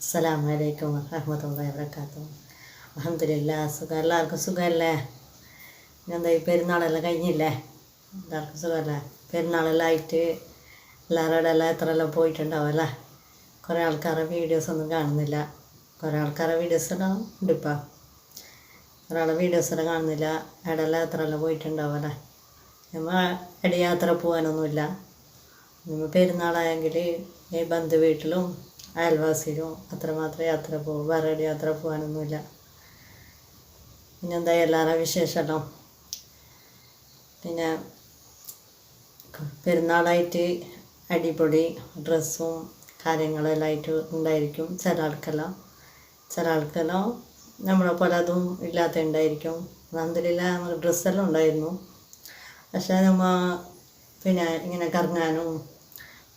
അസ്സലാമു വലൈക്കും വറഹ്മത്തുള്ളാഹി വബറകാതുഹു. അൽഹംദുലില്ലാ സുഖം. എല്ലാവർക്കും സുഖമല്ലേ? എന്താ ഈ പെരുന്നാളെല്ലാം കഴിഞ്ഞില്ലേ? എല്ലാവർക്കും സുഖമല്ലേ? പെരുന്നാളെല്ലാം ആയിട്ട് എല്ലാവരുടെ എല്ലാം എത്ര എല്ലാം പോയിട്ടുണ്ടാവും അല്ലേ? കുറേ ആൾക്കാരുടെ വീഡിയോസ് ഒന്നും കാണുന്നില്ല. കുറേ ആൾക്കാരുടെ വീഡിയോസ് എല്ലാം ഉണ്ട് ഇപ്പം. ഒരാളെ വീഡിയോസ് എല്ലാം കാണുന്നില്ല. എവിടെല്ലാം എത്ര എല്ലാം പോയിട്ടുണ്ടാവും അല്ലേ? നമ്മൾ ഇടയാത്ര പോകാനൊന്നുമില്ല. നമ്മൾ പെരുന്നാളായെങ്കിൽ ഈ ബന്ധു വീട്ടിലും അയൽവാസിയിലും അത്രമാത്രം യാത്ര പോകും. വേറെ എവിടെ യാത്ര പോകാനൊന്നുമില്ല. പിന്നെന്താ എല്ലാവരുടെ വിശേഷമല്ലോ പിന്നെ പെരുന്നാളായിട്ട് അടിപൊളി ഡ്രസ്സും കാര്യങ്ങളെല്ലാം ആയിട്ട് ഉണ്ടായിരിക്കും ചില ആൾക്കെല്ലാം. ചില ആൾക്കെല്ലാം നമ്മളെ പോലെ അതും ഇല്ലാത്ത ഉണ്ടായിരിക്കും. അലഹമില്ല ഡ്രസ്സെല്ലാം ഉണ്ടായിരുന്നു. പക്ഷേ നമ്മൾ പിന്നെ ഇങ്ങനെ കറങ്ങാനും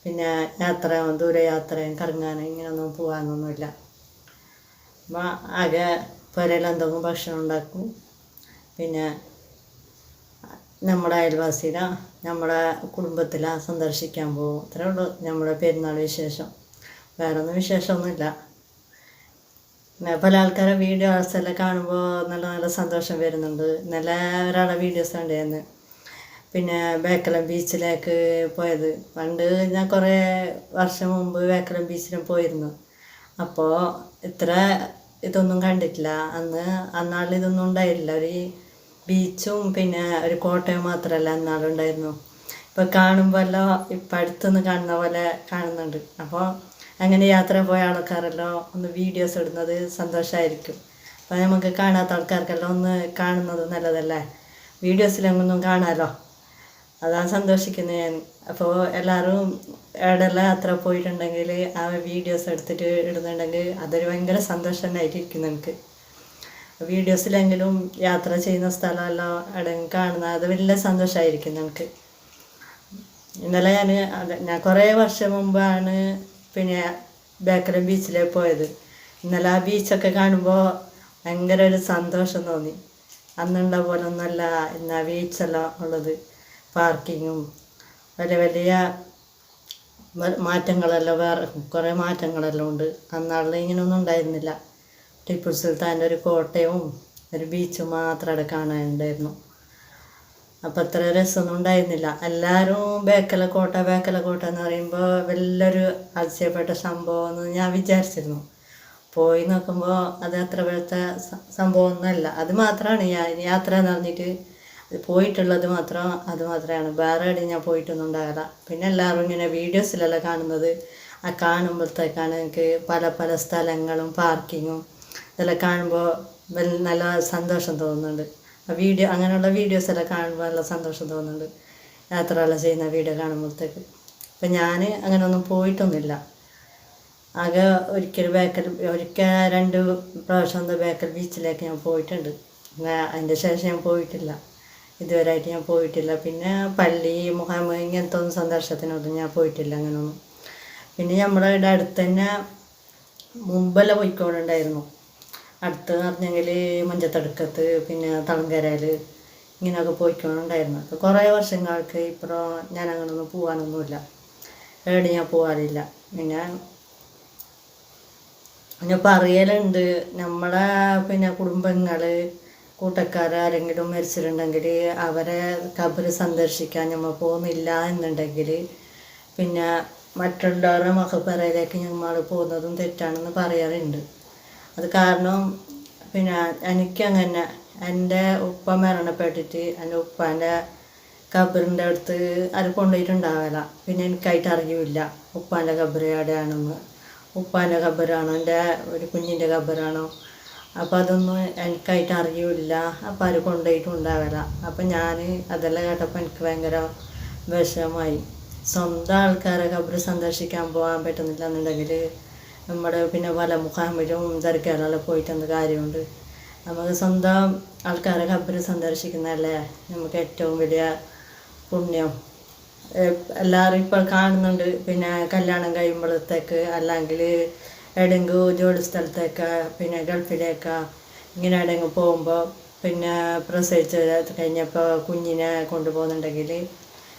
പിന്നെ യാത്ര ദൂരയാത്രയും കറങ്ങാനും ഇങ്ങനെയൊന്നും പോകാനൊന്നുമില്ല. അപ്പം ആകെ പുരയിൽ എന്തെങ്കിലും ഭക്ഷണം ഉണ്ടാക്കും. പിന്നെ നമ്മുടെ അയൽവാസിയിലെ നമ്മുടെ കുടുംബത്തിലെ സന്ദർശിക്കാൻ പോകും അത്രേ ഉള്ളൂ നമ്മുടെ പെരുന്നാൾ വിശേഷം. വേറെ ഒന്നും വിശേഷമൊന്നുമില്ല പല ആൾക്കാരെ വീഡിയോസ് എല്ലാം കാണുമ്പോൾ നല്ല നല്ല സന്തോഷം വരുന്നുണ്ട്. നല്ല ഒരാളെ വീഡിയോസ് ഉണ്ടായിരുന്നു പിന്നെ ബേക്കലം ബീച്ചിലേക്ക് പോയത്. പണ്ട് ഞാൻ കുറേ വർഷം മുമ്പ് ബേക്കലം ബീച്ചിലും പോയിരുന്നു. അപ്പോൾ ഇത്ര ഇതൊന്നും കണ്ടിട്ടില്ല. അന്ന് അന്നാളിൽ ഇതൊന്നും ഉണ്ടായില്ല. ഒരു ബീച്ചും പിന്നെ ഒരു കോട്ടയം മാത്രമല്ല അന്നാളുണ്ടായിരുന്നു ഇപ്പോൾ കാണുമ്പോഴല്ലോ ഇപ്പം അടുത്തുനിന്ന് കാണുന്ന പോലെ കാണുന്നുണ്ട്. അപ്പോൾ അങ്ങനെ യാത്ര പോയ ആൾക്കാരെല്ലാം ഒന്ന് വീഡിയോസ് ഇടുന്നത് സന്തോഷമായിരിക്കും അപ്പോൾ നമുക്ക് കാണാത്ത ആൾക്കാർക്കെല്ലാം ഒന്ന് കാണുന്നത് നല്ലതല്ലേ? വീഡിയോസിലൊന്നും കാണാമല്ലോ അതാണ് സന്തോഷിക്കുന്നത് ഞാൻ. അപ്പോൾ എല്ലാവരും എവിടെയെല്ലാം യാത്ര പോയിട്ടുണ്ടെങ്കിൽ ആ വീഡിയോസ് എടുത്തിട്ട് ഇടുന്നുണ്ടെങ്കിൽ അതൊരു ഭയങ്കര സന്തോഷം തന്നെ നമുക്ക് വീഡിയോസിലെങ്കിലും യാത്ര ചെയ്യുന്ന സ്ഥലമെല്ലാം എവിടെയും കാണുന്ന അത് വലിയ സന്തോഷമായിരിക്കും നമുക്ക് ഇന്നലെ ഞാൻ ഞാൻ കുറേ വർഷം മുമ്പാണ് പിന്നെ ബേക്കലം ബീച്ചിലേക്ക് പോയത്. ഇന്നലെ ആ ബീച്ചൊക്കെ കാണുമ്പോൾ ഭയങ്കര ഒരു സന്തോഷം തോന്നി. അന്നുണ്ട പോലെ ഒന്നുമല്ല ഇന്ന് ആ ബീച്ചെല്ലാം ഉള്ളത്. പാർക്കിങ്ങും വലിയ വലിയ മാറ്റങ്ങളെല്ലാം വേറെ കുറേ മാറ്റങ്ങളെല്ലാം ഉണ്ട്. അന്നാളിൽ ഇങ്ങനെയൊന്നും ഉണ്ടായിരുന്നില്ല. ടിപ്പു സുൽത്താന്റെ ഒരു കോട്ടയവും ഒരു ബീച്ചും മാത്രം അവിടെ കാണാനുണ്ടായിരുന്നു. അപ്പം അത്ര രസമൊന്നും ഉണ്ടായിരുന്നില്ല. എല്ലാവരും ബേക്കല കോട്ട ബേക്കല കോട്ട എന്ന് പറയുമ്പോൾ വലിയൊരു അതിശയപ്പെട്ട സംഭവം എന്ന് ഞാൻ വിചാരിച്ചിരുന്നു. പോയി നോക്കുമ്പോൾ അത് അത്ര വലുത്ത സ- സംഭവമൊന്നുമല്ല. അത് മാത്രമാണ് ഞാൻ യാത്ര എന്ന് പറഞ്ഞിട്ട് പോയിട്ടുള്ളത് മാത്രം അത് മാത്രമാണ്. വേറെ എവിടെയും ഞാൻ പോയിട്ടൊന്നും ഉണ്ടാകില്ല പിന്നെ എല്ലാവരും ഇങ്ങനെ വീഡിയോസിലെല്ലാം കാണുന്നത്? ആ കാണുമ്പോഴത്തേക്കാണ് എനിക്ക് പല പല സ്ഥലങ്ങളും പാർക്കിങ്ങും ഇതെല്ലാം കാണുമ്പോൾ നല്ല സന്തോഷം തോന്നുന്നുണ്ട്. ആ വീഡിയോ അങ്ങനെയുള്ള വീഡിയോസെല്ലാം കാണുമ്പോൾ നല്ല സന്തോഷം തോന്നുന്നുണ്ട്. യാത്രയെല്ലാം ചെയ്യുന്ന വീഡിയോ കാണുമ്പോഴത്തേക്ക്. അപ്പം ഞാൻ അങ്ങനെ ഒന്നും പോയിട്ടൊന്നുമില്ല. ആകെ ഒരിക്കൽ ബേക്കൽ ഒരിക്കൽ രണ്ട് പ്രാവശ്യം ബേക്കൽ ബീച്ചിലേക്ക് ഞാൻ പോയിട്ടുണ്ട്. അതിന്റെ ശേഷം ഞാൻ പോയിട്ടില്ല. ഇതുവരെയായിട്ട് ഞാൻ പോയിട്ടില്ല. പിന്നെ പള്ളി മുഹാമ ഇങ്ങനത്തെ ഒന്നും സന്ദർശനത്തിനൊന്നും ഞാൻ പോയിട്ടില്ല അങ്ങനെയൊന്നും പിന്നെ നമ്മുടെ ഇവിടെ അടുത്ത് തന്നെ മുമ്പെല്ലാം പോയിക്കോളുണ്ടായിരുന്നു അടുത്ത് എന്ന് പറഞ്ഞെങ്കിൽ മഞ്ചത്തടുക്കത്ത് പിന്നെ തളങ്കരയിൽ ഇങ്ങനെയൊക്കെ പോയിക്കോളുണ്ടായിരുന്നു അപ്പോൾ കുറേ വർഷങ്ങൾക്ക് ഇപ്പോൾ ഞാൻ അങ്ങനൊന്നും പോകാനൊന്നുമില്ല എവിടെ ഞാൻ പോകാറില്ല പിന്നെ പിന്നെ പറയലുണ്ട് നമ്മളെ പിന്നെ കുടുംബങ്ങൾ കൂട്ടക്കാർ ആരെങ്കിലും മരിച്ചിട്ടുണ്ടെങ്കിൽ അവരെ കബർ സന്ദർശിക്കാൻ നമ്മൾ പോകുന്നില്ല എന്നുണ്ടെങ്കിൽ പിന്നെ മറ്റുള്ളവരുടെ മഹപ്പറയിലേക്ക് നമ്മൾ പോകുന്നതും തെറ്റാണെന്ന് പറയാറുണ്ട്. അത് കാരണം പിന്നെ എനിക്കങ്ങനെ എന്റെ ഉപ്പ മരണപ്പെട്ടിട്ട് എന്റെ ഉപ്പാന്റെ ഖബറിന്റെ അടുത്ത് അത് കൊണ്ടുപോയിട്ടുണ്ടാവില്ല. പിന്നെ എനിക്കായിട്ട് അറിയില്ല ഉപ്പാന്റെ ഖബർ എവിടെയാണെന്ന്. ഉപ്പാന്റെ ഖബറാണോ എന്റെ ഒരു കുഞ്ഞിന്റെ ഖബറാണോ അപ്പോൾ അതൊന്നും എനിക്കായിട്ട് അറിയില്ല. അപ്പം അത് കൊണ്ടുപോയിട്ടുണ്ടാവില്ല അപ്പം ഞാൻ അതെല്ലാം കേട്ടപ്പോൾ എനിക്ക് ഭയങ്കര വിഷമമായി സ്വന്തം ആൾക്കാരെ ഖബർ സന്ദർശിക്കാൻ പോകാൻ പറ്റുന്നില്ല എന്നുണ്ടെങ്കിൽ നമ്മുടെ പിന്നെ പല മുഖാമിലും ദർഗയിലെല്ലാം പോയിട്ട് എന്ത് കാര്യമുണ്ട്? നമുക്ക് സ്വന്തം ആൾക്കാരെ ഖബർ സന്ദർശിക്കുന്നതല്ലേ? നമുക്ക് ഏറ്റവും വലിയ പുണ്യം. എല്ലാവരും ഇപ്പോൾ കാണുന്നുണ്ട്. പിന്നെ കല്യാണം കഴിയുമ്പോഴത്തേക്ക് അല്ലെങ്കിൽ എവിടെയെങ്കിലും ജോലി സ്ഥലത്തേക്ക് പിന്നെ ഗൾഫിലേക്ക് ഇങ്ങനെ എവിടെയെങ്കിലും പോകുമ്പോൾ പിന്നെ പ്രസവിച്ച് കഴിഞ്ഞപ്പോൾ കുഞ്ഞിനെ കൊണ്ടുപോകുന്നുണ്ടെങ്കിൽ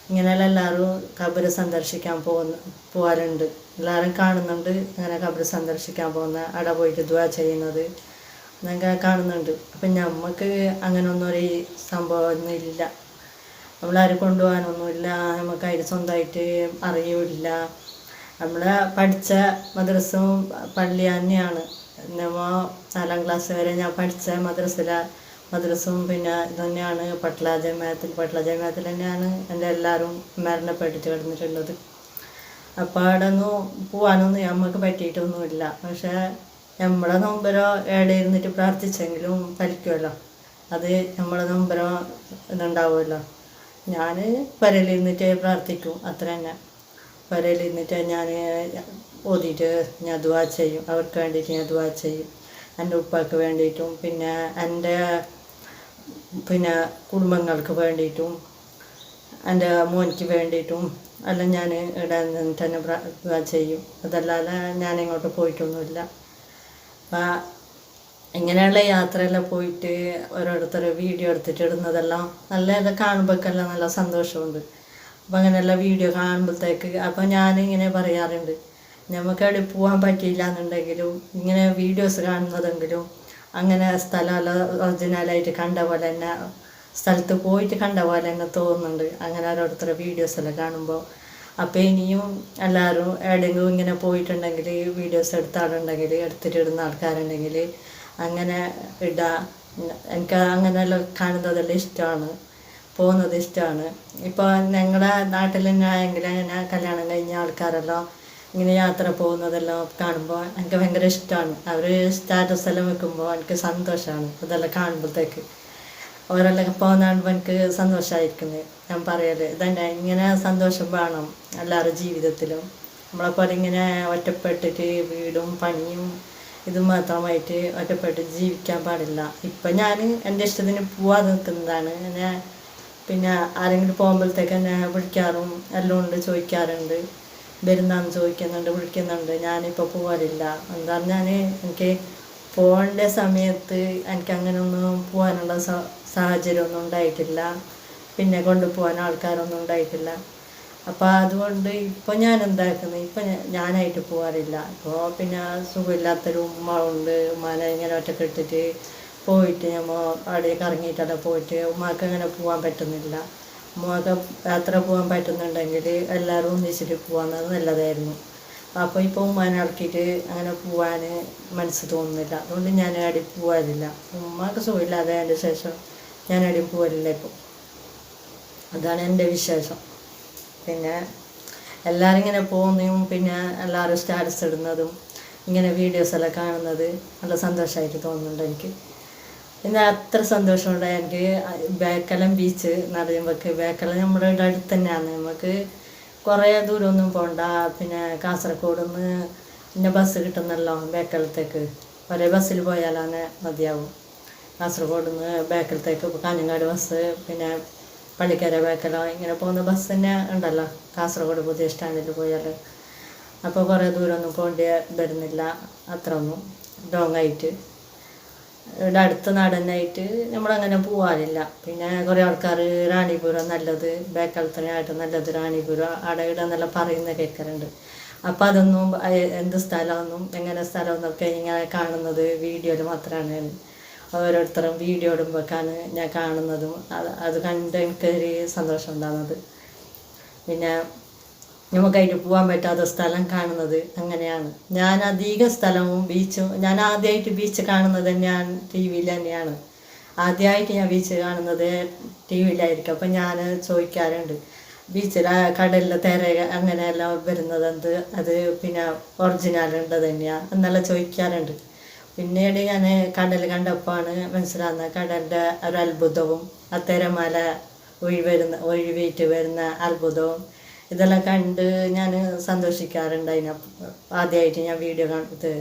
ഇങ്ങനെയുള്ള എല്ലാവരും കബർ സന്ദർശിക്കാൻ പോകുന്ന പോകാറുണ്ട് എല്ലാവരും കാണുന്നുണ്ട് അങ്ങനെ കബർ സന്ദർശിക്കാൻ പോകുന്ന അവിടെ പോയിട്ട് ദുവാ ചെയ്യുന്നത്. എന്നൊക്കെ കാണുന്നുണ്ട്. അപ്പം നമുക്ക് അങ്ങനെ ഒന്നും ഒരു സംഭവമൊന്നും ഇല്ല. നമ്മളാരും കൊണ്ടുപോകാനൊന്നുമില്ല നമുക്ക് അതിന് സ്വന്തമായിട്ട് അറിയില്ല നമ്മൾ പഠിച്ച മദ്രസവും പള്ളി തന്നെയാണ്. നമ്മ നാലാം ക്ലാസ് വരെ ഞാൻ പഠിച്ച മദ്രസയില മദ്രസവും പിന്നെ ഇതുതന്നെയാണ് പട്ടള പട്ല പട്ടള പട്ല ജമാഅത്തിൽ തന്നെയാണ് എന്റെ എല്ലാവരും മരണപ്പെട്ടിട്ട് കിടന്നിട്ടുള്ളത്. അപ്പോൾ അവിടെ ഒന്നും പോകാനൊന്നും നമുക്ക് പറ്റിയിട്ടൊന്നുമില്ല. പക്ഷേ നമ്മളെ നൊമ്പരോ എവിടെ ഇരുന്നിട്ട് പ്രാർത്ഥിച്ചെങ്കിലും ഫലിക്കുമല്ലോ അത് നമ്മളെ നൊമ്പരോ ഇതുണ്ടാവുമല്ലോ. ഞാൻ പരലിരുന്നിട്ട് പ്രാർത്ഥിക്കും. അത്ര തന്നെ പരലിരുന്നിട്ട് ഞാൻ ഓതിയിട്ട് ഞാൻ ദുവാ ചെയ്യും. അവർക്ക് വേണ്ടിയിട്ട് ഞാൻ ദുവാ ചെയ്യും. എന്റെ ഉപ്പാക്ക് വേണ്ടിയിട്ടും പിന്നെ എന്റെ പിന്നെ കുടുംബങ്ങൾക്ക് വേണ്ടിയിട്ടും എന്റെ മോനിക്ക് വേണ്ടിയിട്ടും എല്ലാം ഞാൻ ഇവിടെ തന്നെ ദുആ ചെയ്യും. അതല്ലാതെ ഞാൻ ഇങ്ങോട്ട് പോയിട്ടൊന്നുമില്ല. അപ്പം ഇങ്ങനെയുള്ള യാത്രയെല്ലാം പോയിട്ട് ഓരോരുത്തർ വീഡിയോ എടുത്തിട്ട് ഇടുന്നതെല്ലാം നല്ല ഇത് കാണുമ്പോഴേക്കെല്ലാം നല്ല സന്തോഷമുണ്ട്. അപ്പം അങ്ങനെയുള്ള വീഡിയോ കാണുമ്പോഴത്തേക്ക് അപ്പം ഞാനിങ്ങനെ പറയാറുണ്ട് നമുക്ക് അവിടെ പോകാൻ പറ്റിയില്ല എന്നുണ്ടെങ്കിലും ഇങ്ങനെ വീഡിയോസ് കാണുന്നതെങ്കിലും അങ്ങനെ സ്ഥലമെല്ലാം ഒറിജിനലായിട്ട് കണ്ട പോലെ തന്നെ സ്ഥലത്ത് പോയിട്ട് കണ്ട പോലെ തന്നെ തോന്നുന്നുണ്ട്. അങ്ങനെ ഓരോരുത്തർ വീഡിയോസ് എല്ലാം കാണുമ്പോൾ അപ്പോൾ ഇനിയും എല്ലാവരും എവിടെയെങ്കിലും ഇങ്ങനെ പോയിട്ടുണ്ടെങ്കിൽ വീഡിയോസ് എടുത്ത ആളുണ്ടെങ്കിൽ എടുത്തിട്ട് ഇടുന്ന ആൾക്കാരുണ്ടെങ്കിൽ അങ്ങനെ ഇടുക എനിക്ക് അങ്ങനെയെല്ലാം കാണുന്നതെല്ലാം ഇഷ്ടമാണ്. പോകുന്നത് ഇഷ്ടമാണ് ഇപ്പോൾ ഞങ്ങളുടെ നാട്ടിൽ തന്നെ ആയെങ്കിൽ ഞാൻ കല്യാണം കഴിഞ്ഞ ആൾക്കാരെല്ലാം ഇങ്ങനെ യാത്ര പോകുന്നതെല്ലാം കാണുമ്പോൾ എനിക്ക് ഭയങ്കര ഇഷ്ടമാണ് അവർ സ്റ്റാറ്റസ് എല്ലാം വെക്കുമ്പോൾ എനിക്ക് സന്തോഷമാണ് അതെല്ലാം കാണുമ്പോഴത്തേക്ക് ഓരെല്ലാം പോകുന്ന കാണുമ്പോൾ എനിക്ക് സന്തോഷമായിരിക്കുന്നത് ഞാൻ പറയൽ. ഇതന്നെ ഇങ്ങനെ സന്തോഷം വേണം എല്ലാവരുടെ ജീവിതത്തിലും. നമ്മളെപ്പോലെ ഇങ്ങനെ ഒറ്റപ്പെട്ടിട്ട് വീടും പണിയും ഇത് മാത്രമായിട്ട് ഒറ്റപ്പെട്ട് ജീവിക്കാൻ പാടില്ല. ഇപ്പം ഞാൻ എന്റെ ഇഷ്ടത്തിന് പോവാതെ നിൽക്കുന്നതാണ് എന്നെ പിന്നെ ആരെങ്കിലും പോകുമ്പോഴത്തേക്ക് എന്നെ വിളിക്കാറും എല്ലാം ഉണ്ട് ചോദിക്കാറുണ്ട്. വരുന്നാന്ന് ചോദിക്കുന്നുണ്ട് വിളിക്കുന്നുണ്ട്. ഞാനിപ്പോൾ പോകാറില്ല എന്താ ഞാൻ എനിക്ക് പോകേണ്ട സമയത്ത് എനിക്ക് അങ്ങനെയൊന്നും പോകാനുള്ള സാഹചര്യമൊന്നും ഉണ്ടായിട്ടില്ല. പിന്നെ കൊണ്ടുപോകാൻ ആൾക്കാരൊന്നും ഉണ്ടായിട്ടില്ല. അപ്പോൾ അതുകൊണ്ട് ഇപ്പോൾ ഞാൻ എന്താക്കുന്നത് ഇപ്പം ഞാനായിട്ട് പോകാറില്ല ഇപ്പോൾ പിന്നെ സുഖമില്ലാത്തൊരു ഉമ്മ ഉണ്ട്. ഉമ്മാനെ ഇങ്ങനെ ഒറ്റയ്ക്ക് ഇട്ടിട്ട് പോയിട്ട് നമ്മൾ അവിടേക്ക് ഇറങ്ങിയിട്ടല്ല പോയിട്ട് ഉമ്മാക്ക് അങ്ങനെ പോകാൻ പറ്റുന്നില്ല. ഉമ്മാക്ക് യാത്ര പോകാൻ പറ്റുന്നുണ്ടെങ്കിൽ എല്ലാവരും ഒന്നിച്ചിട്ട് പോകാമെന്നത് നല്ലതായിരുന്നു. അപ്പോൾ ഇപ്പോൾ ഉമ്മാനെ ഇറക്കിയിട്ട് അങ്ങനെ പോകാൻ മനസ്സ് തോന്നുന്നില്ല. അതുകൊണ്ട് ഞാൻ അവിടെ പോകാറില്ല ഉമ്മാക്ക് സുഖമില്ലാതെ അതിന്റെ ശേഷം ഞാൻ അവിടെ പോകാറില്ല ഇപ്പോൾ അതാണ് എന്റെ വിശേഷം. പിന്നെ എല്ലാവരും ഇങ്ങനെ പോകുന്നതും പിന്നെ എല്ലാവരും സ്റ്റാറ്റസ് ഇടുന്നതും ഇങ്ങനെ വീഡിയോസ് എല്ലാം കാണുന്നത് നല്ല സന്തോഷമായിട്ട് തോന്നുന്നുണ്ട് എനിക്ക്. പിന്നെ അത്ര സന്തോഷമുണ്ട്. എനിക്ക് ബേക്കലം ബീച്ച് എന്ന് ബേക്കലം നമ്മുടെ ഇവിടെ അടുത്ത് തന്നെയാണ് നമുക്ക് കുറേ ദൂരമൊന്നും പോകണ്ട പിന്നെ കാസർഗോഡ് നിന്ന് പിന്നെ ബസ് കിട്ടുന്നല്ലോ ബേക്കലത്തേക്ക് ഒരേ ബസ്സിൽ പോയാലാണ് മതിയാവും. കാസർഗോഡ് നിന്ന് ബേക്കലത്തേക്ക് കാഞ്ഞങ്ങാട് ബസ് പിന്നെ പള്ളിക്കര ബേക്കല ഇങ്ങനെ പോകുന്ന ബസ് തന്നെ ഉണ്ടല്ലോ. കാസർഗോഡ് പുതിയ സ്റ്റാൻഡിൽ പോയാൽ അപ്പോൾ കുറേ ദൂരമൊന്നും പോകേണ്ടി വരുന്നില്ല അത്രയൊന്നും ലോങ്ങായിട്ട് ഇവിടെ അടുത്ത നാടനായിട്ട് നമ്മളങ്ങനെ പോവാറില്ല. പിന്നെ കുറേ ആൾക്കാർ റാണിപുരം നല്ലത് ബേക്കലത്തിനായിട്ട് നല്ലത് റാണിപുരം അവിടെ ഇവിടെ നല്ല പറയുന്ന കേൾക്കാറുണ്ട്. അപ്പോൾ അതൊന്നും എന്ത് സ്ഥലമൊന്നും എങ്ങനെ സ്ഥലമെന്നൊക്കെ ഇങ്ങനെ കാണുന്നത് വീഡിയോയിൽ മാത്രമാണ് ഓരോരുത്തരും വീഡിയോ ഇടുമ്പോഴേക്കാണ് ഞാൻ കാണുന്നതും. അത് അത് കണ്ട് എനിക്കൊരു സന്തോഷം ഉണ്ടാകുന്നത് പിന്നെ നമുക്കായിട്ട് പോകാൻ പറ്റാത്ത സ്ഥലം കാണുന്നത് അങ്ങനെയാണ്. ഞാൻ അധിക സ്ഥലവും ബീച്ചും ഞാൻ ആദ്യമായിട്ട് ബീച്ച് കാണുന്നത് ഞാൻ ടി വിയിൽ തന്നെയാണ്. ആദ്യമായിട്ട് ഞാൻ ബീച്ച് കാണുന്നത് ടി വിയിലായിരിക്കും അപ്പം ഞാൻ ചോദിക്കാറുണ്ട് ബീച്ചിൽ കടലിൽ തിര അങ്ങനെയെല്ലാം വരുന്നത് എന്ത്? അത് പിന്നെ ഒറിജിനൽ ഉണ്ട് തന്നെയാണ് എന്നെല്ലാം ചോദിക്കാറുണ്ട്. പിന്നീട് ഞാൻ കടൽ കണ്ടപ്പോഴാണ് മനസ്സിലാകുന്നത് കടലിന്റെ ഒരു അത്ഭുതവും ആ തിരമല ഒഴിവരുന്ന ഒഴിവേറ്റ് വരുന്ന അത്ഭുതവും ഇതെല്ലാം കണ്ട് ഞാൻ സന്തോഷിക്കാറുണ്ട് അതിനെ ആദ്യമായിട്ട് ഞാൻ വീഡിയോ കണ്ടത്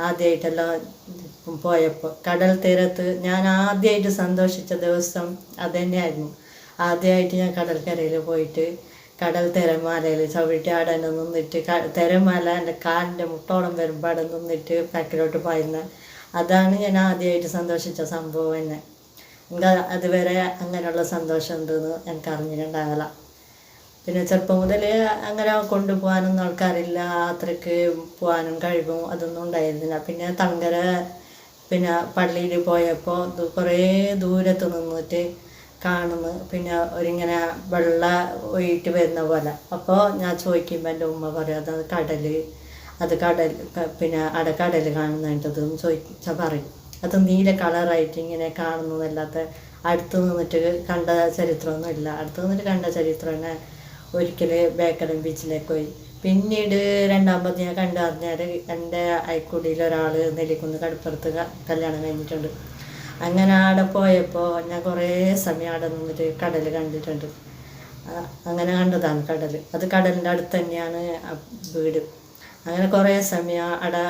ആദ്യമായിട്ടെല്ലാം പോയപ്പോൾ കടൽ തീരത്ത് ഞാൻ ആദ്യമായിട്ട് സന്തോഷിച്ച ദിവസം അത് തന്നെയായിരുന്നു ആദ്യമായിട്ട് ഞാൻ കടൽക്കരയിൽ പോയിട്ട് കടൽ തിരമാലയിൽ ചവിട്ടി തന്നെ നിന്നിട്ട് തിരമാല എന്റെ കാലിന്റെ മുട്ടോളം വരുമ്പോൾ അവിടെ നിന്നിട്ട് പാക്കിലോട്ട് പായുന്ന അതാണ് ഞാൻ ആദ്യമായിട്ട് സന്തോഷിച്ച സംഭവം തന്നെ എനിക്ക് അതുവരെ അങ്ങനെയുള്ള സന്തോഷം ഉണ്ടെന്ന് എനിക്ക് അറിഞ്ഞിട്ടുണ്ടാകില്ല പിന്നെ ചെറുപ്പം മുതൽ അങ്ങനെ കൊണ്ടുപോകാനൊന്നും ആൾക്കാരില്ല അത്രയ്ക്ക് പോകാനും കഴിവും അതൊന്നും ഉണ്ടായിരുന്നില്ല. പിന്നെ തങ്കര പിന്നെ പള്ളിയിൽ പോയപ്പോൾ കുറേ ദൂരത്ത് നിന്നിട്ട് കാണുന്നു. പിന്നെ ഒരിങ്ങനെ വെള്ള ഒഴിയിട്ട് വരുന്ന പോലെ. അപ്പോൾ ഞാൻ ചോദിക്കുമ്പോൾ എന്റെ ഉമ്മ പറയും അത് കടൽ അത് കടൽ പിന്നെ അടക്കടൽ കടൽ കാണുന്നതിന്റെത് ചോദിച്ചാൽ പറയും. അത് നീല കളറായിട്ട് ഇങ്ങനെ കാണുന്നതല്ലാത്ത അടുത്ത് നിന്നിട്ട് കണ്ട ചരിത്രമൊന്നുമില്ല. അടുത്ത് നിന്നിട്ട് കണ്ട ചരിത്രം തന്നെ ഒരിക്കൽ ബേക്കലം ബീച്ചിലേക്ക് പോയി. പിന്നീട് രണ്ടാമത് ഞാൻ കണ്ടു പറഞ്ഞാൽ എന്റെ അയക്കുടിയിൽ ഒരാൾ നെല്ലിക്കുന്ന് കടുപ്പുറത്ത് കല്യാണം കഴിഞ്ഞിട്ടുണ്ട്. അങ്ങനെ അവിടെ പോയപ്പോൾ ഞാൻ കുറേ സമയം അവിടെ നിന്നിട്ട് കടൽ കണ്ടിട്ടുണ്ട്. അങ്ങനെ കണ്ടതാണ് കടൽ. അത് കടലിന്റെ അടുത്ത് തന്നെയാണ് വീട്. അങ്ങനെ കുറേ സമയം അവിടെ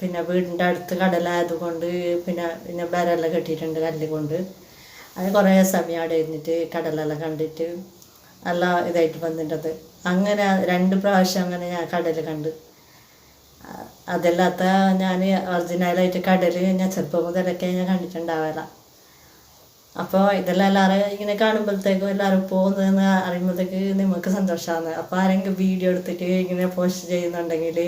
പിന്നെ വീടിന്റെ അടുത്ത് കടലായതുകൊണ്ട് പിന്നെ പിന്നെ ബരെല്ലാം കെട്ടിയിട്ടുണ്ട് കല്ല് കൊണ്ട്. അത് കുറേ സമയം അവിടെ ഇരുന്നിട്ട് കടലെല്ലാം കണ്ടിട്ട് നല്ല ഇതായിട്ട് വന്നിട്ടത്. അങ്ങനെ രണ്ട് പ്രാവശ്യം അങ്ങനെ ഞാൻ കടൽ കണ്ട്. അതല്ലാത്ത ഞാൻ ഒറിജിനലായിട്ട് കടൽ ഞാൻ ചെറുപ്പം മുതലൊക്കെ ഞാൻ കണ്ടിട്ടുണ്ടാവില്ല അപ്പോൾ ഇതെല്ലാം എല്ലാവരും ഇങ്ങനെ കാണുമ്പോഴത്തേക്കും എല്ലാവരും പോകുന്നതെന്ന് അറിയുമ്പോഴത്തേക്ക് നിങ്ങൾക്ക് സന്തോഷമാണ് അപ്പോൾ ആരെങ്കിലും വീഡിയോ എടുത്തിട്ട് ഇങ്ങനെ പോസ്റ്റ് ചെയ്യുന്നുണ്ടെങ്കിൽ